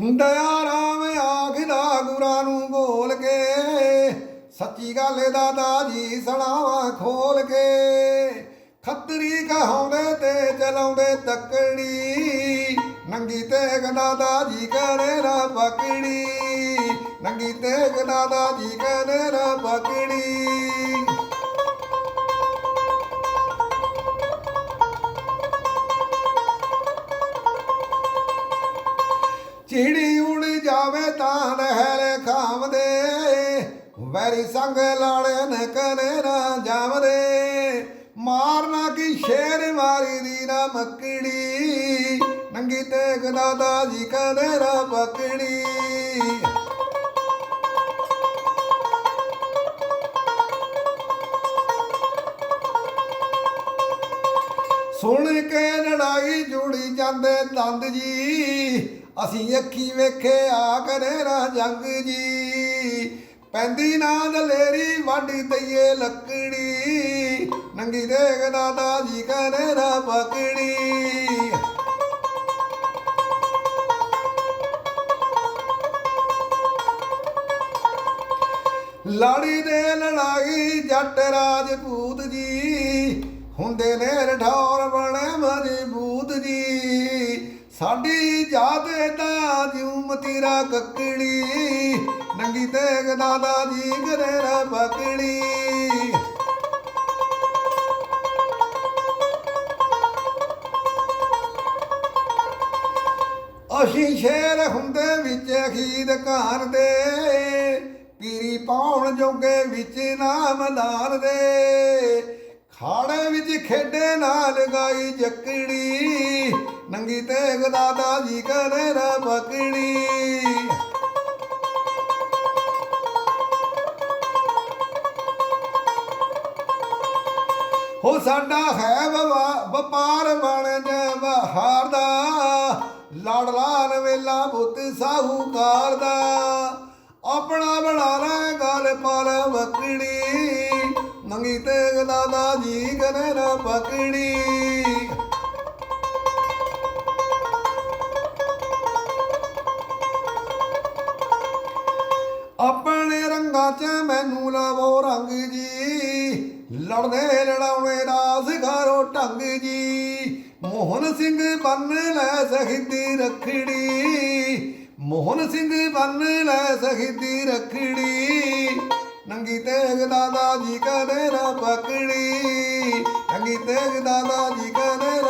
ਦਇਆ ਰਾਮ ਆਖਦਾ ਗੁਰਾਂ ਨੂੰ ਬੋਲ ਕੇ। ਸੱਚੀ ਗੱਲ ਦਾਦਾ ਜੀ ਸੁਣਾਵਾ ਖੋਲ ਕੇ। ਖੱਤਰੀ ਕਹਾਉਂਦੇ ਤੇ ਚਲਾਉਂਦੇ ਤੱਕੜੀ। ਨੰਗੀ ਤੇਗ ਦਾਦਾ ਜੀ ਕਰੇ ਰਾ ਪਕੜੀ। ਨੰਗੀ ਤੇਗ ਦਾਦਾ ਜੀ ਕਰੇ ਰਾ ਪਕੜੀ। ਚਿੜੀ ਉੜ ਜਾਵੇ ਤਾਂ ਲਹਿਰ ਖਾਵਦੇ। ਵੈਰੀ ਸੰਗ ਲਾੜੇ ਨ ਕਰੇ ਨਾ ਜਾਵਦੇ। ਮਾਰਨਾ ਕੀ ਸ਼ੇਰ ਮਾਰੀ ਦੀ ਨਾ ਮੱਕੜੀ। ਨੰਗੀ ਤੇਗ ਦਾਦਾ ਜੀ ਕਦੇ ਰਾ ਪਕੜੀ। ਸੁਣ ਕੇ ਲੜਾਈ ਜੁੜੀ ਜਾਂਦੇ ਦੰਦ ਜੀ। ਅਸੀਂ ਅੱਖੀ ਵੇਖਿਆ ਕਰੇ ਰਾ ਜੰਗ ਜੀ। ਪੈਂਦੀ ਨਾ ਦਲੇਰੀ ਵਾਢੀ ਤਈਏ ਲੱਕੜੀ। ਨੰਗੀ ਦੇਖਦਾ ਦਾਦਾ ਜੀ ਕਰੇ ਰਾ ਪਕੜੀ ਲਾੜੀ ਦੇ ਲੜਾਈ ਜੱਟ ਰਾਜਪੂਤ ਜੀ। ਹੁੰਦੇ ਨੇ ਰਠੌਰ ਬਣੇ ਮਜ਼ਬੂਤ ਜੀ। ਸਾਡੀ ਜਾਤ ਦਾ ਜਿਉ ਤੀਰਾ ਕੱਕੜੀ ਨੰਗੀ ਤੇ ਦਾਦਾ ਜੀ ਗਰੇ ਰਾ ਪਕੜੀ ਅਸੀਂ ਸ਼ੇਰ ਹੁੰਦੇ ਵਿੱਚ ਅਖੀਰ ਘਰ ਦੇ। ਪੀਰੀ ਪਾਉਣ ਜੋਗੇ ਵਿੱਚ ਨਾਮ ਲਾਲ ਦੇ। ਖਾੜੇ ਵਿੱਚ ਖੇਡੇ ਨਾਲ ਗਾਈ ਜੱਕੜੀ ਨੰਗੀ ਤੇਗ ਦਾਦਾ ਜੀ ਕਰੇ ਰਾ ਪਕੜੀ ਹੋ ਸਾਡਾ ਹੈ ਵਵਾ- ਵਪਾਰ ਬਣ ਜਵਾਹਰ ਦਾ। ਲਾੜਲਾ ਨਵੇਲਾ ਬੁੱਤ ਸਾਹੂਕਾਰ ਦਾ। ਆਪਣਾ ਬਣਾ ਲੈ ਗਲ ਪਰ ਵਕੜੀ ਨੰਗੀ ਤੇਗ ਦਾਦਾ ਜੀ ਕਰੇ ਨਾ ਪਕੜੀ ਆਪਣੇ ਰੰਗਾਂ 'ਚ ਮੈਨੂੰ ਲਾਵੋ ਰੰਗ ਜੀ। ਲੜਦੇ ਲੜਾਉਣੇ ਦਾ ਸਿਖਾਰੋ ਢੰਗ ਜੀ। ਮੋਹਨ ਸਿੰਘ ਬੰਨ ਲੈ ਸਖੀਦੀ ਰਖੜੀ। ਮੋਹਨ ਸਿੰਘ ਬੰਨ ਲੈ ਸਖੀਦੀ ਰਖੜੀ। ਨੰਗੀ ਤੇਗ ਦਾਦਾ ਜੀ ਕਦੇ ਰਾ ਪਕੜੀ। ਨੰਗੀ ਤੇਗ ਦਾਦਾ ਜੀ ਕਦੇ